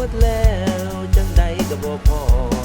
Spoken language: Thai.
หมดแล้วจังใดก็บ่พอ